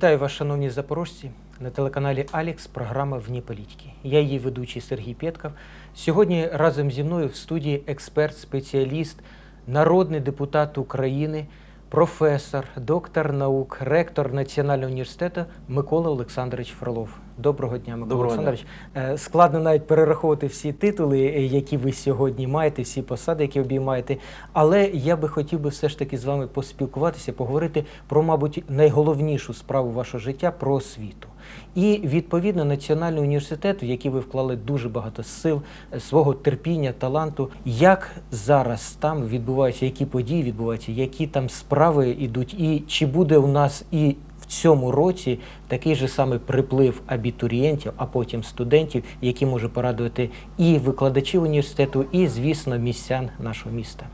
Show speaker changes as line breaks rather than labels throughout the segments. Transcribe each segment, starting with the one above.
Вітаю вас, шановні запорожці, на телеканалі Алікс, програма Вні політики. Я її ведучий Сергій Пєтков. Сьогодні разом зі мною в студії експерт, спеціаліст, народний депутат України, професор, доктор наук, ректор Національного університету Микола Олександрович Фролов. Доброго дня, Микола
Доброго.
Олександрович. Е, Складно навіть перераховувати всі титули, е, які ви сьогодні маєте, всі посади, які обіймаєте. Але я би хотів би все ж таки з вами поспілкуватися, поговорити про, мабуть, найголовнішу справу вашого життя про освіту. І відповідно Національний університет, в який ви вклали дуже багато сил, е, свого терпіння, таланту. Як зараз там відбуваються, які події відбуваються, які там справи йдуть, і чи буде у нас і цьому році такий же самий приплив абітурієнтів, а потім студентів, які може порадувати і викладачів університету, і, звісно, містян нашого міста.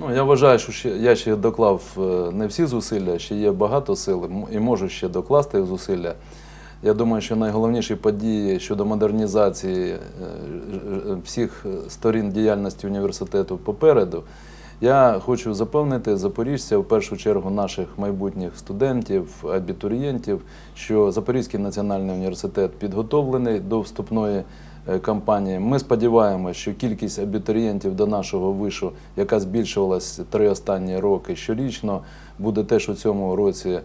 Ну, я вважаю, що ще, я ще доклав е, не всі зусилля, ще є багато сил і можу ще докласти зусилля. Я думаю, що найголовніші події щодо модернізації е, всіх е, сторін діяльності університету попереду. Я хочу запевнити запоріжця, в першу чергу наших майбутніх студентів, абітурієнтів, що Запорізький національний університет підготовлений до вступної е, кампанії. Ми сподіваємося, що кількість абітурієнтів до нашого вишу, яка збільшувалась три останні роки щорічно, буде теж у цьому році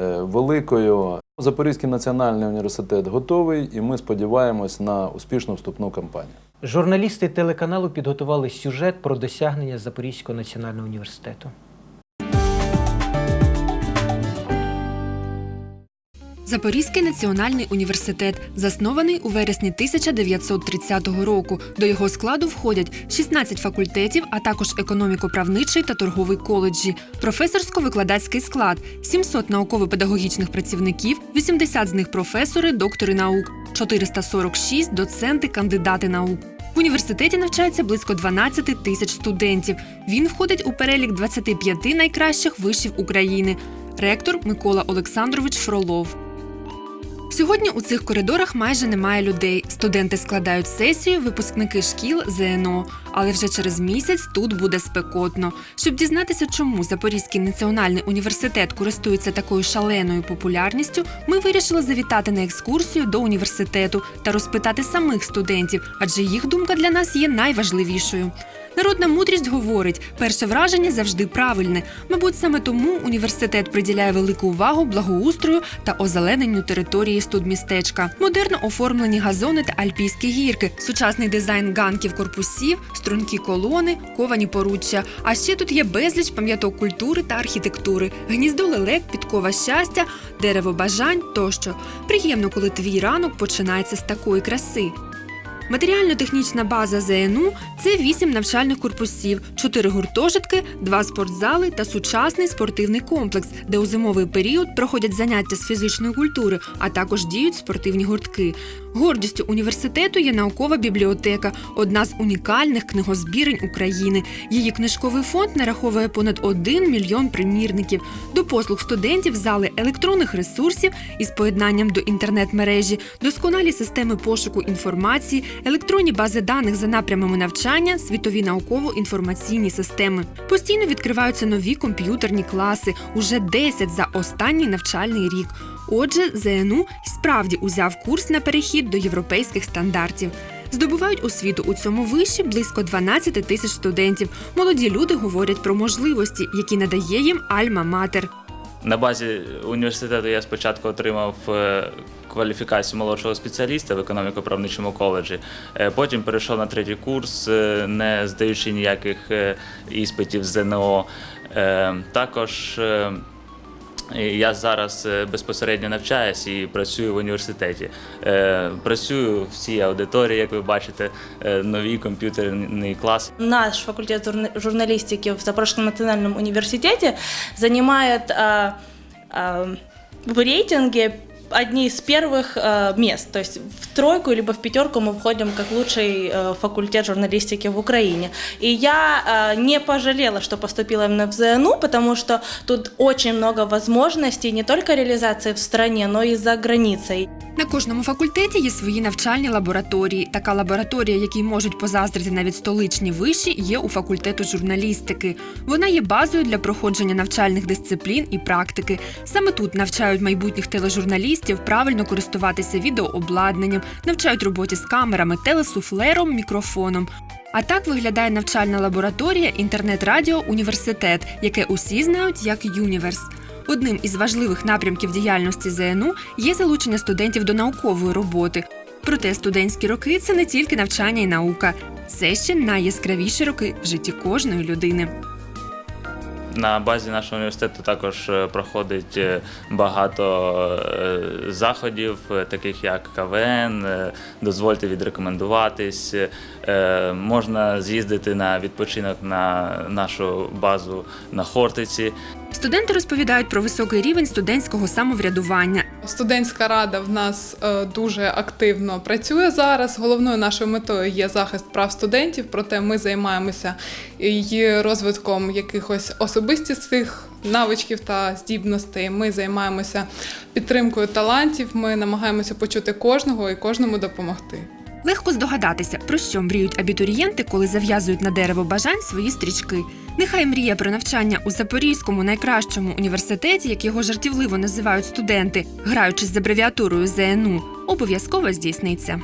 е, великою. Запорізький національний університет готовий, і ми сподіваємось на успішну вступну кампанію.
Журналісти телеканалу підготували сюжет про досягнення Запорізького національного університету.
Запорізький національний університет заснований у вересні 1930 року. До його складу входять 16 факультетів, а також економіко-правничий та торговий коледжі, професорсько-викладацький склад, 700 науково-педагогічних працівників, 80 з них професори, доктори наук, 446 доценти, кандидати наук. В університеті навчається близько 12 тисяч студентів. Він входить у перелік 25 найкращих вишів України. Ректор Микола Олександрович Фролов. Сьогодні у цих коридорах майже немає людей. Студенти складають сесію, випускники шкіл ЗНО. Але вже через місяць тут буде спекотно. Щоб дізнатися, чому Запорізький національний університет користується такою шаленою популярністю, ми вирішили завітати на екскурсію до університету та розпитати самих студентів, адже їх думка для нас є найважливішою. Народна мудрість говорить, перше враження завжди правильне. Мабуть, саме тому університет приділяє велику увагу благоустрою та озелененню території студмістечка. Модерно оформлені газони та альпійські гірки, сучасний дизайн ганків корпусів, стрункі колони, ковані поруччя. А ще тут є безліч пам'яток культури та архітектури, гніздо лелек, підкова щастя, дерево бажань тощо. Приємно, коли твій ранок починається з такої краси. Матеріально-технічна база ЗНУ це вісім навчальних корпусів, чотири гуртожитки, два спортзали та сучасний спортивний комплекс, де у зимовий період проходять заняття з фізичної культури, а також діють спортивні гуртки. Гордістю університету є наукова бібліотека, одна з унікальних книгозбірень України. Її книжковий фонд нараховує понад 1 мільйон примірників. До послуг студентів зали електронних ресурсів із поєднанням до інтернет-мережі, досконалі системи пошуку інформації, електронні бази даних за напрямами навчання, світові науково-інформаційні системи. Постійно відкриваються нові комп'ютерні класи, уже 10 за останній навчальний рік. Отже, ЗНУ справді узяв курс на перехід до європейських стандартів. Здобувають освіту у цьому виші близько 12 тисяч студентів. Молоді люди говорять про можливості, які надає їм Альма-Матер.
На базі університету я спочатку отримав е, кваліфікацію молодшого спеціаліста в економіко-правничому коледжі. Е, Потім перейшов на третій курс, е, не здаючи ніяких іспитів ЗНО. Також я зараз е, безпосередньо навчаюсь і працюю в університеті. Е, Працюю в цій аудиторії, як ви бачите, е, новий комп'ютерний клас.
Наш факультет журналістики в Запорожському національному університеті займає в рейтинге одни из первых э, мест. То есть в тройку либо в пятерку мы входим как лучший э, факультет журналистики в Украине. И я э, не пожалела, что поступила именно в ЗНУ, потому что тут очень много возможностей не только реализации в стране, но и за границей.
На кожному факультеті є свої навчальні лабораторії. Така лабораторія, якій можуть позаздрити навіть столичні виші, є у факультету журналістики. Вона є базою для проходження навчальних дисциплін і практики. Саме тут навчають майбутніх тележурналістів правильно користуватися відеообладнанням, навчають роботі з камерами, телесуфлером, мікрофоном. А так виглядає навчальна лабораторія інтернет-радіо університет, яке усі знають як Юніверс. Одним із важливих напрямків діяльності ЗНУ є залучення студентів до наукової роботи. Проте студентські роки це не тільки навчання і наука, це ще найяскравіші роки в житті кожної людини.
На базі нашого університету також е, проходить е, багато е, заходів, таких як КВН, дозвольте відрекомендуватись. Можна з'їздити на відпочинок на нашу базу на Хортиці.
Студенти розповідають про високий рівень студентського самоврядування.
Студентська рада в нас е, дуже активно працює зараз. Головною нашою метою є захист прав студентів, проте ми займаємося і розвитком якихось особистісних навичків та здібностей. Ми займаємося підтримкою талантів. Ми намагаємося почути кожного і кожному допомогти.
Легко здогадатися, про що мріють абітурієнти, коли зав'язують на дерево бажань свої стрічки. Нехай мрія про навчання у Запорізькому найкращому університеті, як його жартівливо називають студенти, граючись з абревіатурою ЗНУ, обов'язково здійсниться.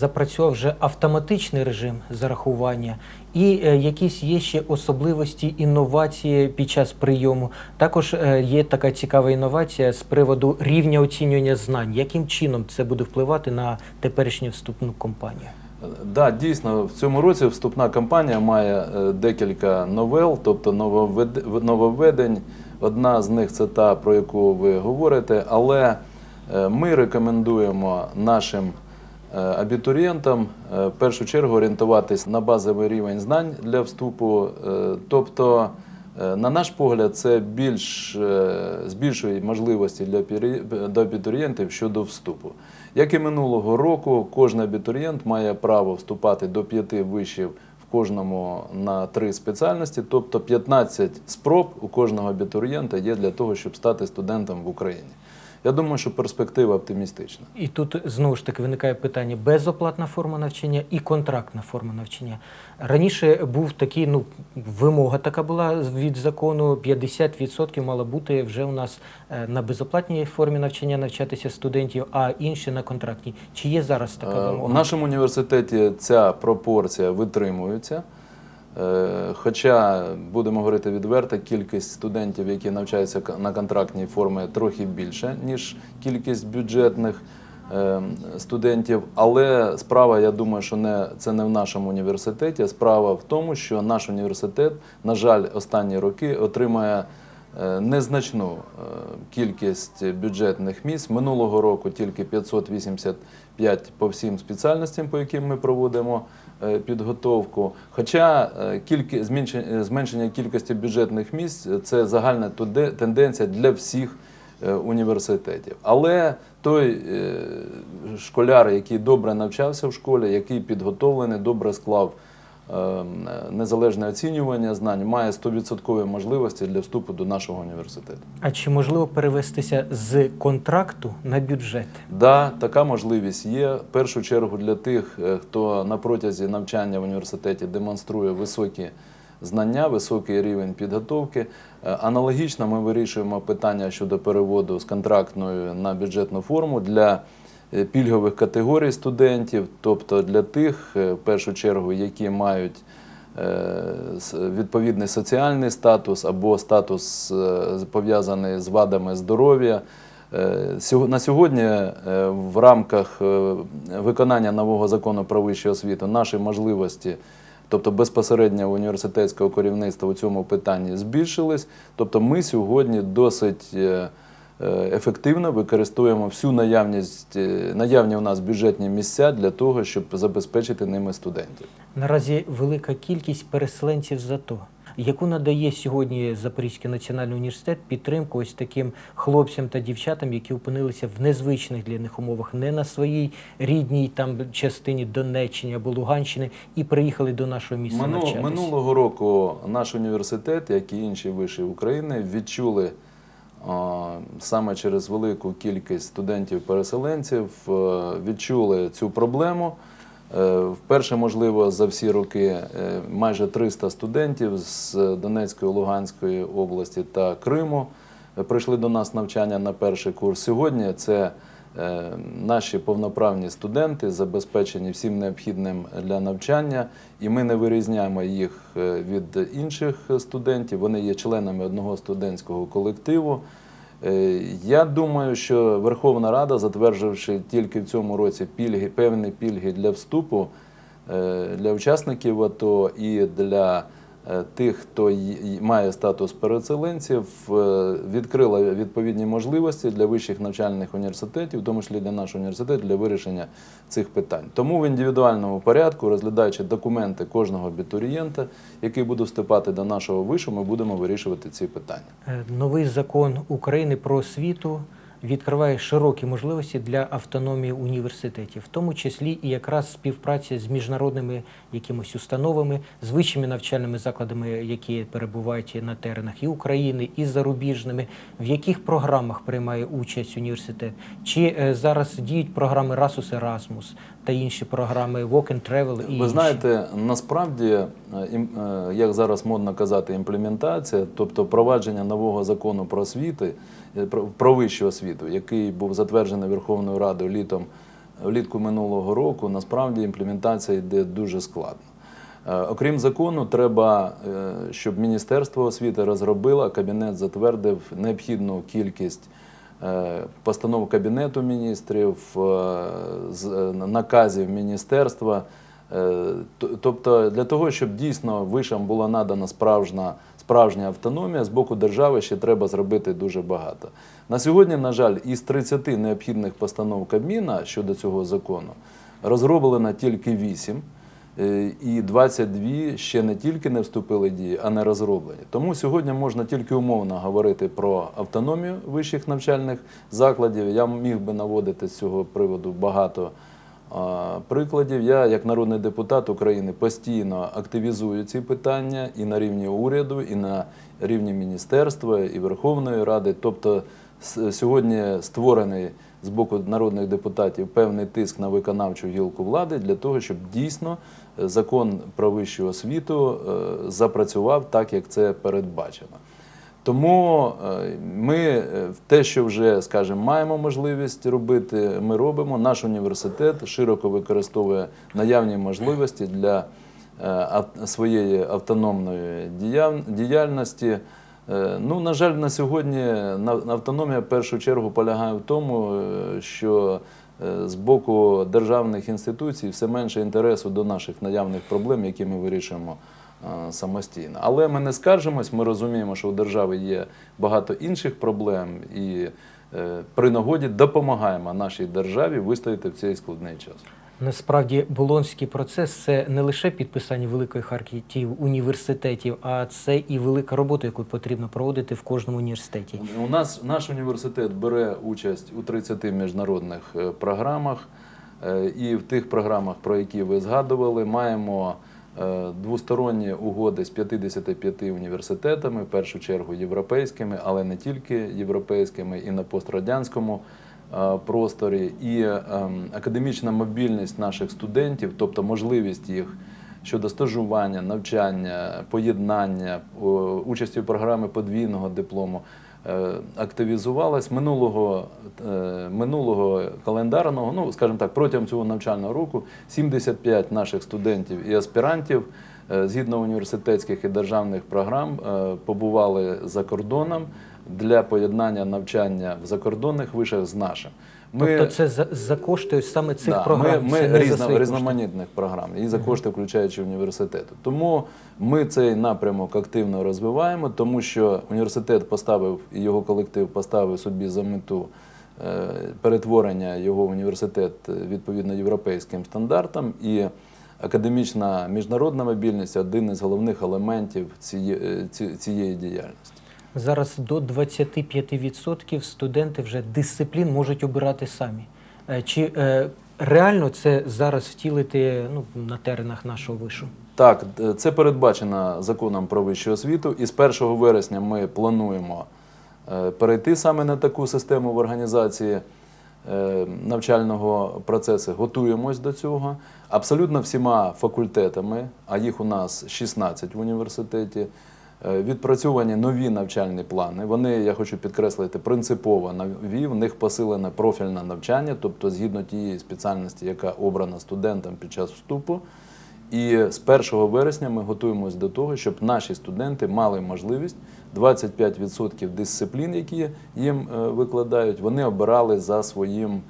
Запрацював вже автоматичний режим зарахування, і е, якісь є ще особливості інновації під час прийому. Також е, є така цікава інновація з приводу рівня оцінювання знань. Яким чином це буде впливати на теперішню вступну кампанію?
Да, дійсно, в цьому році вступна кампанія має е, декілька новел, тобто нововвед- нововведень. Одна з них це та, про яку ви говорите, але ми рекомендуємо нашим абітурієнтам е, в першу чергу орієнтуватись на базовий рівень знань для вступу. Е, Тобто, е, на наш погляд, це більш е, збільшує можливості для абітурієнтів щодо вступу. Як і минулого року, кожен абітурієнт має право вступати до п'яти вишів в кожному на три спеціальності, тобто 15 спроб у кожного абітурієнта є для того, щоб стати студентом в Україні. Я думаю, що перспектива оптимістична.
І тут знову ж таки виникає питання: безоплатна форма навчання і контрактна форма навчання. Раніше був такий, ну вимога така була від закону: 50% мало бути вже у нас е, на безоплатній формі навчання навчатися студентів, а інші на контрактній. Чи є зараз така
Е,
вимога?
В нашому університеті ця пропорція витримується. Е, Хоча, будемо говорити відверто, кількість студентів, які навчаються на контрактній формі, трохи більше, ніж кількість бюджетних е, студентів. Але справа, я думаю, що не, це не в нашому університеті. Справа в тому, що наш університет, на жаль, останні роки отримує е, незначну кількість бюджетних місць. Минулого року тільки 585 по всім спеціальностям, по яким ми проводимо підготовку. Хоча е, зменшення, зменшення кількості бюджетних місць е, це загальна тенденція для всіх е, університетів. Але той е, школяр, який добре навчався в школі, який підготовлений, добре склав е, незалежне оцінювання знань, має 100% можливості для вступу до нашого університету.
А чи можливо перевестися з контракту на бюджет?
Да, така можливість є. В першу чергу для тих, е, хто на протязі навчання в університеті демонструє високі знання, високий рівень підготовки. Е, Аналогічно ми вирішуємо питання щодо переводу з контрактної на бюджетну форму для пільгових категорій студентів, тобто для тих, е, в першу чергу, які мають е, відповідний соціальний статус або статус е, пов'язаний з вадами здоров'я. Е, На сьогодні е, в рамках е, виконання нового закону про вищу освіту наші можливості, тобто безпосередньо університетського керівництва у цьому питанні збільшились. Тобто ми сьогодні досить е, е, ефективно використовуємо всю наявність, е, наявні у нас бюджетні місця для того, щоб забезпечити ними студентів.
Наразі велика кількість переселенців з АТО. Яку надає сьогодні Запорізький національний університет підтримку ось таким хлопцям та дівчатам, які опинилися в незвичних для них умовах, не на своїй рідній там частині Донеччини або Луганщини, і приїхали до нашого міста
Мину-
навчатися?
Минулого року наш університет, як і інші виші України, відчули Саме через велику кількість студентів-переселенців е, відчули цю проблему. Е, Вперше, можливо, за всі роки е, майже 300 студентів з Донецької, Луганської області та Криму прийшли до нас навчання на перший курс. Сьогодні це наші повноправні студенти, забезпечені всім необхідним для навчання, і ми не вирізняємо їх е, від інших студентів. Вони є членами одного студентського колективу. Е, Я думаю, що Верховна Рада, затвердживши тільки в цьому році пільги, певні пільги для вступу е, для учасників АТО і для е, тих, хто має статус переселенців, е, відкрила відповідні можливості для вищих навчальних університетів, в тому числі для нашого університету, для вирішення цих питань. Тому в індивідуальному порядку, розглядаючи документи кожного абітурієнта, який буде вступати до нашого вишу, ми будемо вирішувати ці питання.
Е, Новий закон України про освіту відкриває широкі можливості для автономії університетів, в тому числі і якраз співпраця з міжнародними якимось установами, з вищими навчальними закладами, які перебувають на теренах і України, і зарубіжними. В яких програмах приймає участь університет? Чи е, зараз діють програми Расус Erasmus та інші програми Walk and Travel і
Ви
інші?
знаєте, насправді, е, е, як зараз модно казати, імплементація, тобто впровадження нового закону про освіти, про- про вищу освіту, який був затверджений Верховною Радою літом влітку минулого року, насправді імплементація йде дуже складно. Е, Окрім закону, треба, е, щоб Міністерство освіти розробило, кабінет затвердив необхідну кількість е, постанов Кабінету міністрів, е, е, наказів міністерства. Е, Тобто для того, щоб дійсно вишам була надана справжня, справжня автономія, з боку держави ще треба зробити дуже багато. На сьогодні, на жаль, із 30 необхідних постанов Кабміна щодо цього закону розроблено тільки 8. Е, І 22 ще не тільки не вступили в дію, а не розроблені. Тому сьогодні можна тільки умовно говорити про автономію вищих навчальних закладів. Я міг би наводити з цього приводу багато прикладів. Я, як народний депутат України, постійно активізую ці питання і на рівні уряду, і на рівні міністерства, і Верховної Ради. Тобто сьогодні створений з боку народних депутатів певний тиск на виконавчу гілку влади для того, щоб дійсно е, закон про вищу освіту е, запрацював так, як це передбачено. Тому е, ми е, те, що вже, скажімо, маємо можливість робити, ми робимо. Наш університет широко використовує наявні можливості для е, своєї автономної діяльності. Ну, на жаль, на сьогодні автономія в першу чергу полягає в тому, що з боку державних інституцій все менше інтересу до наших наявних проблем, які ми вирішуємо самостійно. Але ми не скаржимось, ми розуміємо, що у держави є багато інших проблем, і е, при нагоді допомагаємо нашій державі вистояти в цей складний час.
Насправді болонський процес це не лише підписання великої хартії університетів, а це і велика робота, яку потрібно проводити в кожному університеті.
У нас наш університет бере участь у 30 міжнародних е, програмах, е, і в тих програмах, про які ви згадували, маємо двосторонні угоди з 55 університетами, в першу чергу європейськими, але не тільки європейськими, і на пострадянському е, просторі, і ем, академічна мобільність наших студентів, тобто можливість їх щодо стажування, навчання, поєднання, участі в програмі подвійного диплому е, активізувалась минулого, е, минулого календарного, ну скажімо так, протягом цього навчального року 75 наших студентів і аспірантів е, згідно університетських і державних програм е, побували за кордоном для поєднання навчання в закордонних вишах з нашим.
Тобто це за, за кошти саме цих
Да,
програм.
Ми, ми різно,
кошти.
різноманітних програм і за кошти, включаючи університету. Тому ми цей напрямок активно розвиваємо, тому що університет поставив і його колектив поставив собі за мету е, перетворення його в університет відповідно європейським стандартам. І академічна міжнародна мобільність один із головних елементів цієї, е, ці- цієї діяльності.
Зараз до 25% студенти вже дисциплін можуть обирати самі. Е, Чи е, реально це зараз втілити ну, на теренах нашого вишу?
Так, це передбачено законом про вищу освіту. І з 1 вересня ми плануємо е, перейти саме на таку систему в організації навчального процесу. Готуємось до цього. Абсолютно всіма факультетами, а їх у нас 16 в університеті. Е, Відпрацьовані нові навчальні плани. Вони, я хочу підкреслити, принципово нові. В них посилене профільне навчання, тобто згідно тієї спеціальності, яка обрана студентам під час вступу. І з 1 вересня ми готуємось до того, щоб наші студенти мали можливість 25% дисциплін, які їм е, викладають, вони обирали за своїм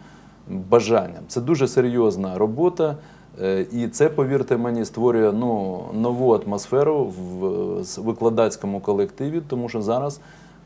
бажанням. Це дуже серйозна робота. Е, І це, повірте мені, створює ну, нову атмосферу в викладацькому колективі, тому що зараз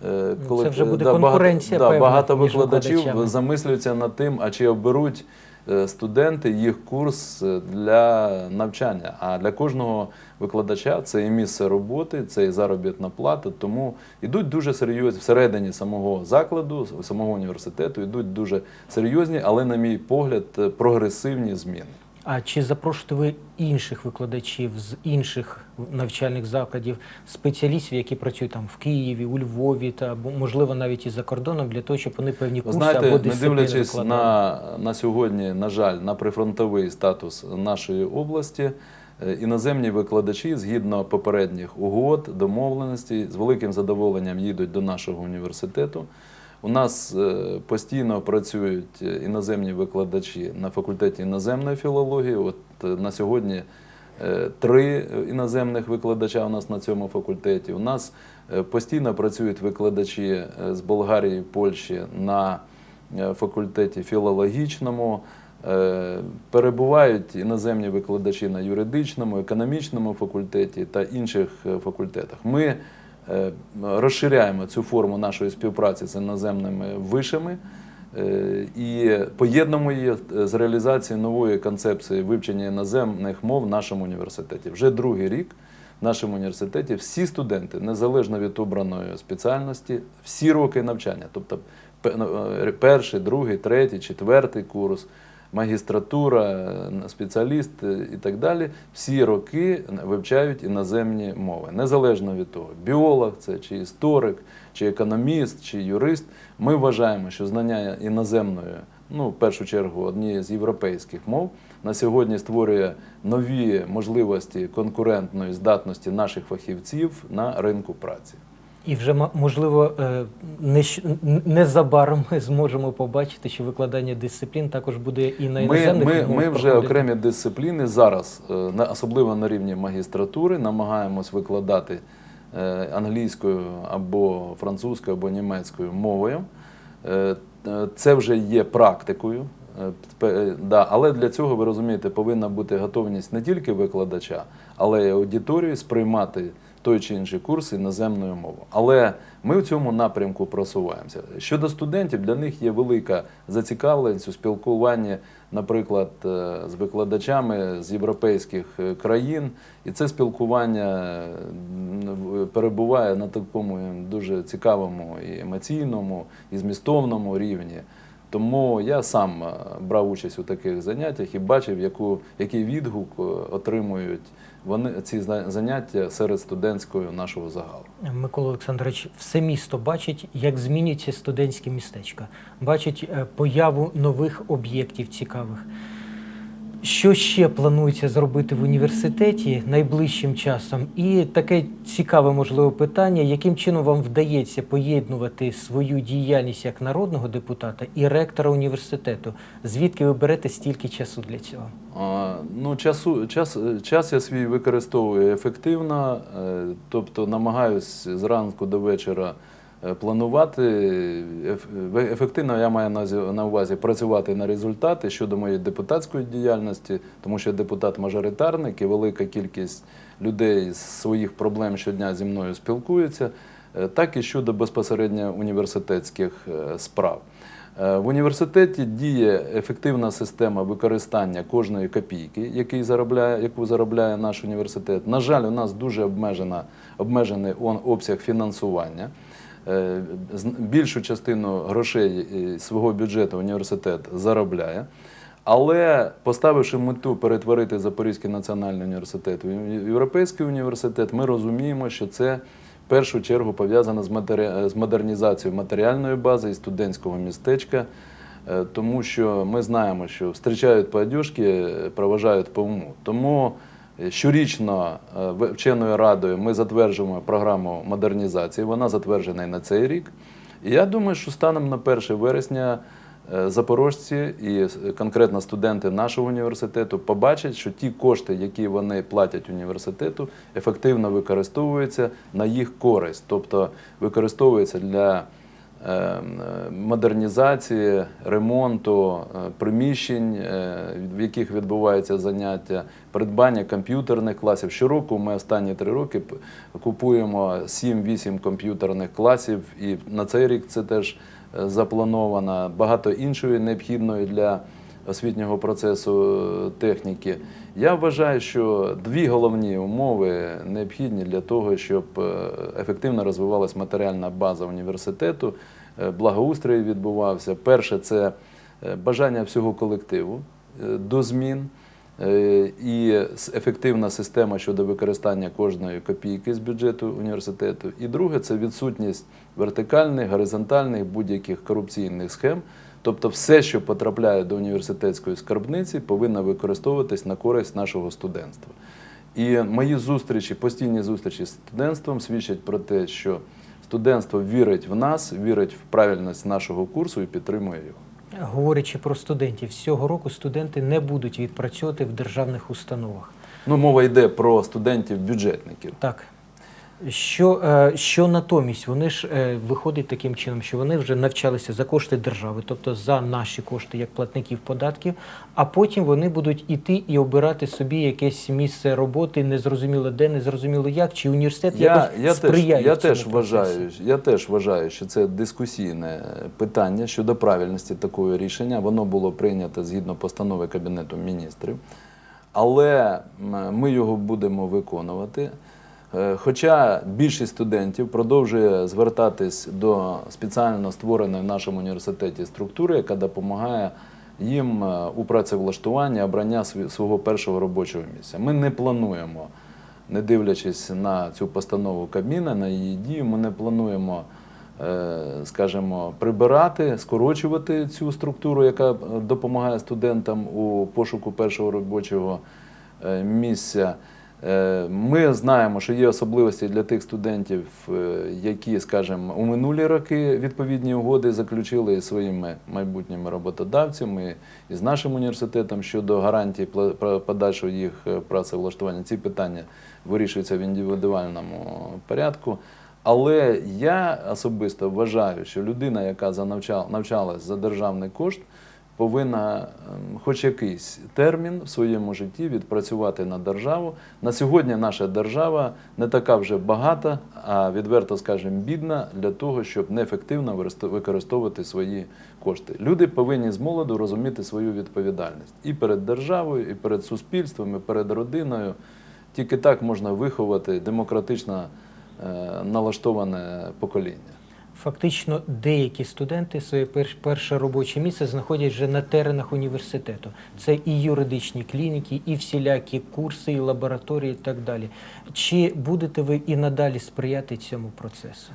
е,
Ну,
коли
це вже буде
да,
конкуренція
багато, да,
певна
багато викладачів замислюються над тим, а чи оберуть е, студенти їх курс для навчання. А для кожного викладача це і місце роботи, це і заробітна плата. Тому йдуть дуже серйозні всередині самого закладу, самого університету, йдуть дуже серйозні, але, на мій погляд, прогресивні зміни.
А чи запрошуєте ви інших викладачів з інших навчальних закладів, спеціалістів, які працюють там в Києві, у Львові та можливо навіть і за кордоном, для того, щоб вони певні курси
знаєте,
або
не дивлячись на, на сьогодні, на жаль, на прифронтовий статус нашої області, е, іноземні викладачі, згідно попередніх угод, домовленостей, з великим задоволенням їдуть до нашого університету. У нас е, постійно працюють е, іноземні викладачі на факультеті іноземної філології. От е, на сьогодні три іноземних викладача у нас на цьому факультеті. У нас постійно працюють викладачі з Болгарії, Польщі на факультеті філологічному. Перебувають іноземні викладачі на юридичному, економічному факультеті та інших факультетах. Ми розширяємо цю форму нашої співпраці з іноземними вишами е, і поєднуємо її з реалізацією нової концепції вивчення іноземних мов в нашому університеті. Вже другий рік в нашому університеті всі студенти, незалежно від обраної спеціальності, всі роки навчання, тобто ну, е, перший, другий, третій, четвертий курс, магістратура, спеціаліст і так далі, всі роки вивчають іноземні мови. Незалежно від того, біолог це чи історик, чи економіст, чи юрист. Ми вважаємо, що знання іноземної, ну, в першу чергу, однієї з європейських мов, на сьогодні створює нові можливості конкурентної здатності наших фахівців на ринку праці.
І вже можливо е, незабаром ми зможемо побачити, що викладання дисциплін також буде і на
Ми,
іноземних
ми,
мовах
ми вже окремі дисципліни зараз, е, на- особливо на рівні магістратури, намагаємось викладати е, англійською або французькою, або німецькою мовою. Це вже є практикою. Да, але для цього, ви розумієте, повинна бути готовність не тільки викладача, але й аудиторії сприймати той чи інший курс іноземною мовою. Але ми в цьому напрямку просуваємося. Щодо студентів, для них є велика зацікавленість у спілкуванні, наприклад, е, з викладачами з європейських е, країн, і це спілкування перебуває на такому дуже цікавому і емоційному, і змістовному рівні. Тому я сам е, брав участь у таких заняттях і бачив, яку, який відгук е, отримують вони ці заняття серед студентського нашого загалу.
Микола Олександрович, все місто бачить, як змінюється студентське містечко, бачить е, появу нових об'єктів цікавих. Що ще планується зробити в університеті найближчим часом? І таке цікаве, можливо, питання: яким чином вам вдається поєднувати свою діяльність як народного депутата і ректора університету? Звідки ви берете стільки часу для цього?
А, Ну, часу, час, час я свій використовую ефективно, е, тобто намагаюсь зранку до вечора планувати. Ефективно я маю на увазі працювати на результати щодо моєї депутатської діяльності, тому що я депутат-мажоритарник і велика кількість людей з своїх проблем щодня зі мною спілкуються, е, так і щодо безпосередньо університетських е, справ. Е, В університеті діє ефективна система використання кожної копійки, який заробляє, яку заробляє наш університет. На жаль, у нас дуже обмежена, обмежений обсяг фінансування. Е, Більшу частину грошей е, свого бюджету університет заробляє. Але поставивши мету перетворити Запорізький національний університет у європейський університет, ми розуміємо, що це в першу чергу пов'язана з, матері... модернізацією матеріальної бази і студентського містечка, е, тому що ми знаємо, що зустрічають по е, проважають по уму. Тому е, щорічно е, вченою радою ми затверджуємо програму модернізації. Вона затверджена і на цей рік. І я думаю, що станом на 1 вересня е, запорожці і е, конкретно студенти нашого університету побачать, що ті кошти, які вони платять університету, ефективно використовуються на їх користь, тобто використовуються для е, е, модернізації, ремонту е, приміщень, е, в яких відбуваються заняття, придбання комп'ютерних класів. Щороку ми останні три роки купуємо 7-8 комп'ютерних класів, і на цей рік це теж е, заплановано. Багато іншої необхідної для освітнього процесу е, техніки. Я вважаю, що дві головні умови необхідні для того, щоб е, ефективно розвивалась матеріальна база університету, е, благоустрій відбувався. Перше це бажання всього колективу до змін. І ефективна система щодо використання кожної копійки з бюджету університету. І друге це відсутність вертикальних, горизонтальних будь-яких корупційних схем. Тобто, все, що потрапляє до університетської скарбниці, повинно використовуватись на користь нашого студентства. І мої зустрічі, постійні зустрічі з студентством свідчать про те, що студентство вірить в нас, вірить в правильність нашого курсу і підтримує його.
Говорячи про студентів, з цього року студенти не будуть відпрацьовувати в державних установах.
Ну, мова йде про студентів-бюджетників.
Так. Що, е, що натомість вони ж е, виходить таким чином, що вони вже навчалися за кошти держави, тобто за наші кошти як платників податків, а потім вони будуть іти і обирати собі якесь місце роботи, незрозуміло де, незрозуміло як, чи університет
Я,
якось
я, теж,
сприяє
я,
цьому
теж вважаю, я теж вважаю, що це дискусійне питання щодо правильності такого рішення. Воно було прийнято згідно постанови Кабінету міністрів, але ми його будемо виконувати. Е, Хоча більшість студентів продовжує звертатись до спеціально створеної в нашому університеті структури, яка допомагає їм е, у працевлаштуванні обрання свого першого робочого місця. Ми не плануємо не дивлячись на цю постанову Кабміна, на її дію, ми не плануємо, е, скажімо, прибирати, скорочувати цю структуру, яка допомагає студентам у пошуку першого робочого місця. Е, Ми знаємо, що є особливості для тих студентів, е, які, скажімо, у минулі роки відповідні угоди заключили із своїми майбутніми роботодавцями і з нашим університетом щодо гарантій подальшого їх е, працевлаштування. Ці питання вирішуються в індивідуальному порядку. Але я особисто вважаю, що людина, яка навчалась за державний кошт, повинна ем, хоч якийсь термін в своєму житті відпрацювати на державу. На сьогодні наша держава не така вже багата, а відверто скажемо, бідна для того, щоб неефективно використовувати свої кошти. Люди повинні з молоду розуміти свою відповідальність і перед державою, і перед суспільством, і перед родиною. Тільки так можна виховати демократично е, налаштоване покоління.
Фактично, деякі студенти своє перше робоче місце знаходять вже на теренах університету. Це і юридичні клініки, і всілякі курси, і лабораторії, і так далі. Чи будете ви і надалі сприяти цьому процесу?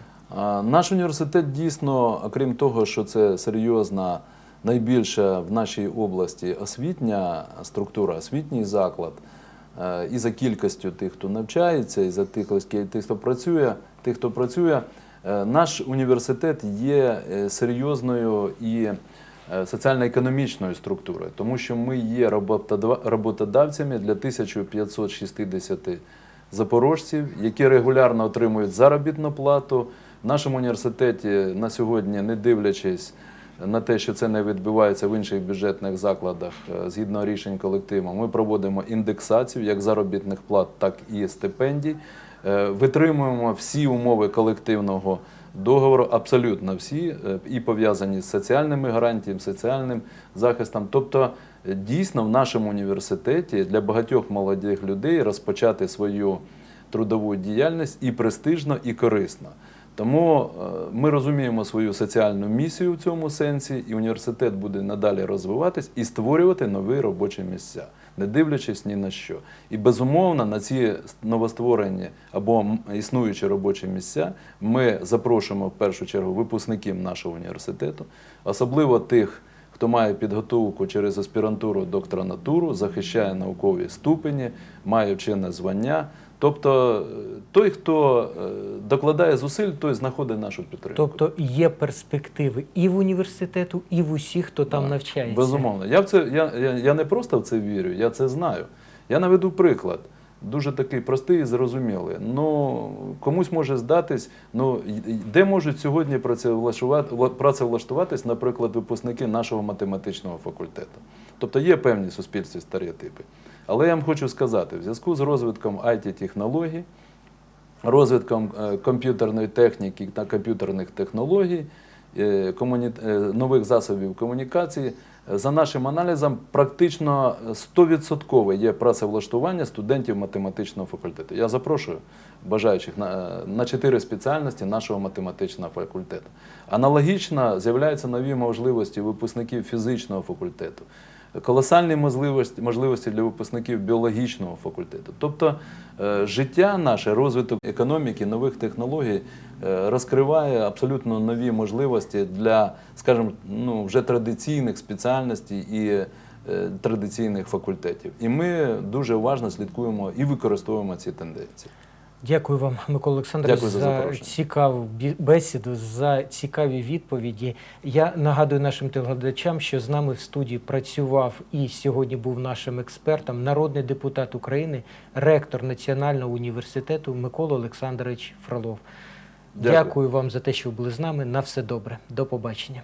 Наш університет дійсно, окрім того, що це серйозна, найбільша в нашій області освітня структура, освітній заклад, е, і за кількістю тих, хто навчається, і за тих, хто працює, тих, хто працює, наш університет є е, серйозною і е, соціально-економічною структурою, тому що ми є роботодавцями для 1560 запорожців, які регулярно отримують заробітну плату. В нашому університеті на сьогодні, не дивлячись на те, що це не відбувається в інших бюджетних закладах, е, згідно рішень колективу, ми проводимо індексацію як заробітних плат, так і стипендій. Е, Витримуємо всі умови колективного договору, абсолютно всі, е, і пов'язані з соціальними гарантіями, соціальним захистом. Тобто, е, дійсно, в нашому університеті для багатьох молодих людей розпочати свою трудову діяльність і престижно, і корисно. Тому ми розуміємо свою соціальну місію в цьому сенсі, і університет буде надалі розвиватись і створювати нові робочі місця. Не дивлячись ні на що. І безумовно на ці новостворені або існуючі робочі місця ми запрошуємо в першу чергу випускників нашого університету, особливо тих. Хто має підготовку через аспірантуру докторантуру, захищає наукові ступені, має вчене звання. Тобто е, той, хто е, докладає зусиль, той знаходить нашу підтримку.
Тобто є перспективи і в університету, і в усіх, хто там
Так,
навчається.
Безумовно. Я, в це, я, я, я не просто в це вірю, я це знаю. Я наведу приклад. Дуже такий простий і зрозумілий. Ну, комусь може здатись, ну, де можуть сьогодні працевлаштувати- працевлаштуватись, наприклад, випускники нашого математичного факультету. Тобто є певні суспільстві стереотипи. Але я вам хочу сказати, в зв'язку з розвитком IT-технологій, розвитком е, комп'ютерної техніки та комп'ютерних технологій, е, е, нових засобів комунікації, за нашим аналізом, практично 100% є працевлаштування студентів математичного факультету. Я запрошую бажаючих на чотири спеціальності нашого математичного факультету. Аналогічно з'являються нові можливості випускників фізичного факультету колосальні можливості, можливості для випускників біологічного факультету. Тобто е, життя наше, розвиток економіки, нових технологій е, розкриває абсолютно нові можливості для, скажімо, ну, вже традиційних спеціальностей і е, традиційних факультетів. І ми дуже уважно слідкуємо і використовуємо ці тенденції.
Дякую вам, Микола Олександрович,
Дякую за
за цікаву бесіду, за цікаві відповіді. Я нагадую нашим телеглядачам, що з нами в студії працював і сьогодні був нашим експертом народний депутат України, ректор Національного університету Микола Олександрович Фролов.
Дякую.
Дякую вам за те, що ви були з нами. На все добре. До побачення.